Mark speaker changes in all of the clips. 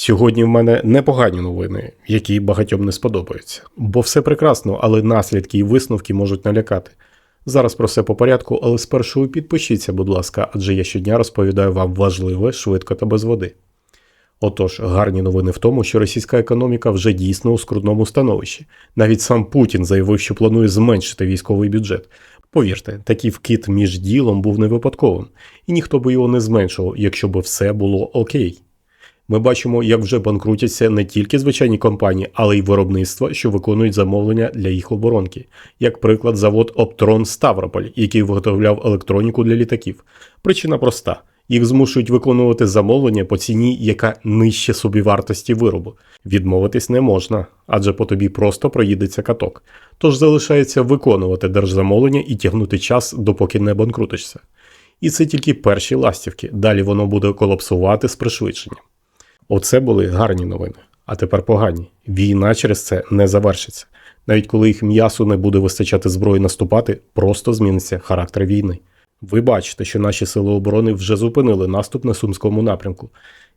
Speaker 1: Сьогодні в мене непогані новини, які багатьом не сподобаються. Бо все прекрасно, але наслідки і висновки можуть налякати. Зараз про все по порядку, але спершу підпишіться, будь ласка, адже я щодня розповідаю вам важливе, швидко та без води. Отож, гарні новини в тому, що російська економіка вже дійсно у скрутному становищі. Навіть сам Путін заявив, що планує зменшити військовий бюджет. Повірте, такий вкид між ділом був не випадковим, і ніхто би його не зменшував, якщо б все було окей. Ми бачимо, як вже банкрутяться не тільки звичайні компанії, але й виробництва, що виконують замовлення для їх оборонки. Як приклад, завод Оптрон Ставрополь, який виготовляв електроніку для літаків. Причина проста: їх змушують виконувати замовлення по ціні, яка нижче собівартості виробу. Відмовитись не можна, адже по тобі просто проїдеться каток. Тож залишається виконувати держзамовлення і тягнути час, допоки не банкрутишся. І це тільки перші ластівки. Далі воно буде колапсувати з пришвидшенням. Оце були гарні новини. А тепер погані. Війна через це не завершиться. Навіть коли їх м'ясу не буде вистачати зброї наступати, просто зміниться характер війни. Ви бачите, що наші сили оборони вже зупинили наступ на сумському напрямку.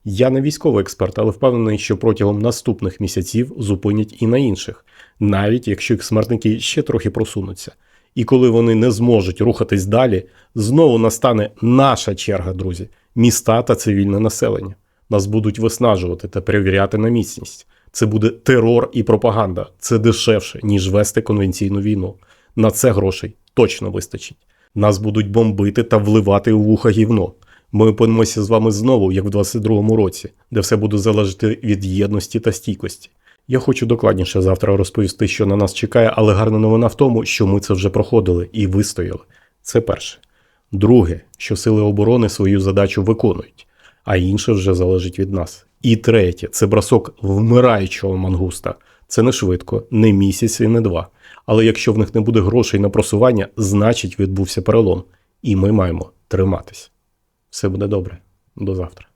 Speaker 1: Я не військовий експерт, але впевнений, що протягом наступних місяців зупинять і на інших, навіть якщо їх смертники ще трохи просунуться. І коли вони не зможуть рухатись далі, знову настане наша черга, друзі, міста та цивільне населення. Нас будуть виснажувати та перевіряти на міцність. Це буде терор і пропаганда. Це дешевше, ніж вести конвенційну війну. На це грошей точно вистачить. Нас будуть бомбити та вливати у вуха гівно. Ми опинимося з вами знову, як в 22-му році, де все буде залежати від єдності та стійкості. Я хочу докладніше завтра розповісти, що на нас чекає, але гарна новина в тому, що ми це вже проходили і вистояли. Це перше. Друге, що сили оборони свою задачу виконують, а інше вже залежить від нас. І третє це бросок вмираючого мангуста. Це не швидко, не місяць і не два. Але якщо в них не буде грошей на просування, значить відбувся перелом. І ми маємо триматись. Все буде добре. До завтра.